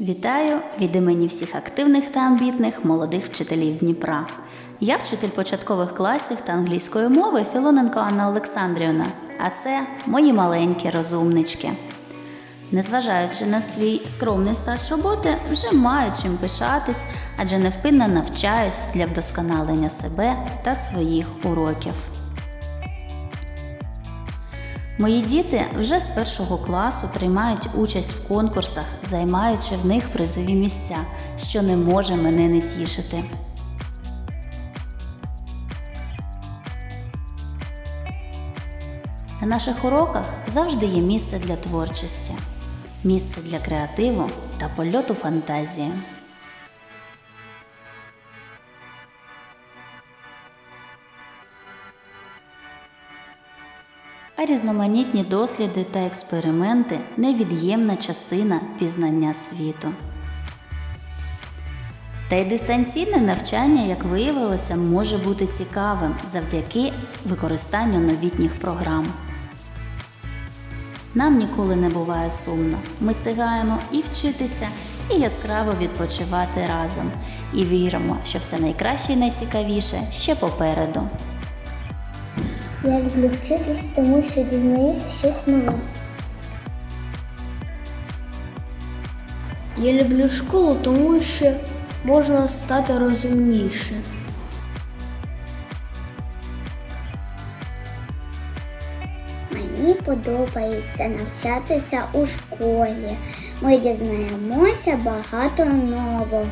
Вітаю від імені всіх активних та амбітних молодих вчителів Дніпра. Я вчитель початкових класів та англійської мови Філоненко Анна Олександрівна, а це мої маленькі розумнички. Незважаючи на свій скромний стаж роботи, вже маю чим пишатись, адже невпинно навчаюсь для вдосконалення себе та своїх уроків. Мої діти вже з першого класу приймають участь в конкурсах, займаючи в них призові місця, що не може мене не тішити. На наших уроках завжди є місце для творчості, місце для креативу та польоту фантазії. А різноманітні досліди та експерименти невід'ємна частина пізнання світу. Та й дистанційне навчання, як виявилося, може бути цікавим завдяки використанню новітніх програм. Нам ніколи не буває сумно. Ми встигаємо і вчитися, і яскраво відпочивати разом, і віримо, що все найкраще і найцікавіше ще попереду. Я люблю вчитись, тому що дізнаюся щось нове. Я люблю школу, тому що можна стати розумніше. Мені подобається навчатися у школі. Ми дізнаємося багато нового.